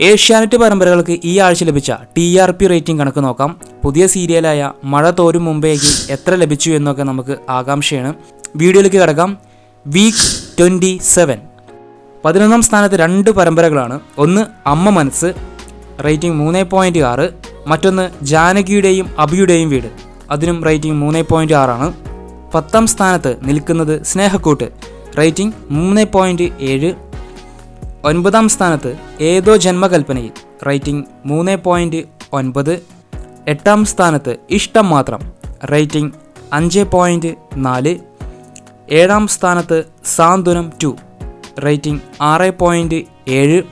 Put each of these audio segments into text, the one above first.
ഏഷ്യാനെറ്റ് പരമ്പരകൾക്ക് ഈ ആഴ്ച ലഭിച്ച ടി ആർ പി റേറ്റിംഗ് കണക്ക് നോക്കാം. പുതിയ സീരിയലായ മഴ തോരും മുമ്പേക്ക് എത്ര ലഭിച്ചു എന്നൊക്കെ നമുക്ക് ആകാംക്ഷയാണ്. വീഡിയോയിലേക്ക് കിടക്കാം. വീക്ക് ട്വന്റി സെവൻ പതിനൊന്നാം സ്ഥാനത്ത് രണ്ട് പരമ്പരകളാണ്. ഒന്ന് അമ്മ മനസ്സ് റേറ്റിംഗ് മൂന്ന് പോയിന്റ് ആറ്. മറ്റൊന്ന് ജാനകിയുടെയും അബിയുടെയും വീട്. അതിനും റേറ്റിംഗ് മൂന്ന് പോയിന്റ് ആറാണ്. പത്താം സ്ഥാനത്ത് നിൽക്കുന്നത് സ്നേഹക്കൂട്ട് റേറ്റിംഗ് മൂന്ന് പോയിന്റ് ഏഴ്. ഒൻപതാം സ്ഥാനത്ത് ഏതോ ജന്മകൽപ്പനയിൽ റേറ്റിംഗ് മൂന്ന് പോയിന്റ് ഒൻപത്. എട്ടാം സ്ഥാനത്ത് ഇഷ്ടം മാത്രം റേറ്റിംഗ് അഞ്ച് പോയിന്റ് നാല്. ഏഴാം സ്ഥാനത്ത് സാന്ത്വനം ടു റേറ്റിംഗ് ആറ് പോയിന്റ് ഏഴ്.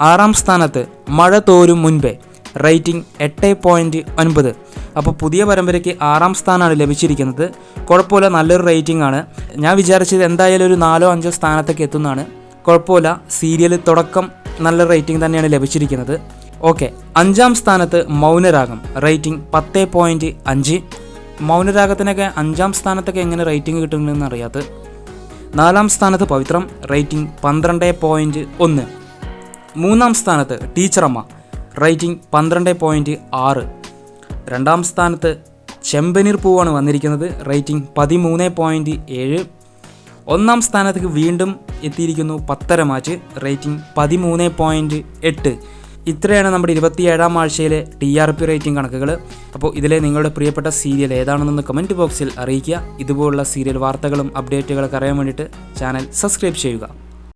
ആറാം സ്ഥാനത്ത് മഴ തോരും മുൻപേ റേറ്റിംഗ് എട്ട് പോയിന്റ് ഒൻപത്. അപ്പോൾ പുതിയ പരമ്പരയ്ക്ക് ആറാം സ്ഥാനമാണ് ലഭിച്ചിരിക്കുന്നത്. കുഴപ്പമില്ല നല്ലൊരു റേറ്റിംഗ് ആണ്. ഞാൻ വിചാരിച്ചത് എന്തായാലും ഒരു നാലോ അഞ്ചോ സ്ഥാനത്തേക്ക് എത്തുന്നതാണ്. കുഴപ്പമില്ല. സീരിയൽ തുടക്കം നല്ല റേറ്റിംഗ് തന്നെയാണ് ലഭിച്ചിരിക്കുന്നത്. ഓക്കെ അഞ്ചാം സ്ഥാനത്ത് മൗനരാഗം. റേറ്റിംഗ് പത്ത് പോയിന്റ് അഞ്ച്. മൗനരാഗത്തിനൊക്കെ അഞ്ചാം സ്ഥാനത്തൊക്കെ എങ്ങനെ റേറ്റിംഗ് കിട്ടുന്നതെന്ന് അറിയാത്ത. നാലാം സ്ഥാനത്ത് പവിത്രം. റേറ്റിംഗ് പന്ത്രണ്ട് പോയിന്റ് ഒന്ന്. മൂന്നാം സ്ഥാനത്ത് ടീച്ചറമ്മ. റേറ്റിംഗ് പന്ത്രണ്ട് പോയിന്റ് ആറ്. രണ്ടാം സ്ഥാനത്ത് ചെമ്പനീർ പൂവാണ് വന്നിരിക്കുന്നത്. റേറ്റിംഗ് പതിമൂന്ന് പോയിന്റ് ഏഴ്. ഒന്നാം സ്ഥാനത്തേക്ക് വീണ്ടും എത്തിയിരിക്കുന്നു പത്തര മാച്ച് റേറ്റിംഗ് പതിമൂന്ന് പോയിന്റ് എട്ട്. ഇത്രയാണ് നമ്മുടെ ഇരുപത്തിയേഴാം ആഴ്ചയിലെ ടി ആർ പി റേറ്റിംഗ് കണക്കുകൾ അപ്പോൾ ഇതിലെ നിങ്ങളുടെ പ്രിയപ്പെട്ട സീരിയൽ ഏതാണെന്നൊന്ന് കമന്റ് ബോക്സിൽ അറിയിക്കുക. ഇതുപോലുള്ള സീരിയൽ വാർത്തകളും അപ്ഡേറ്റുകളൊക്കെ അറിയാൻ വേണ്ടിയിട്ട് ചാനൽ സബ്സ്ക്രൈബ് ചെയ്യുക.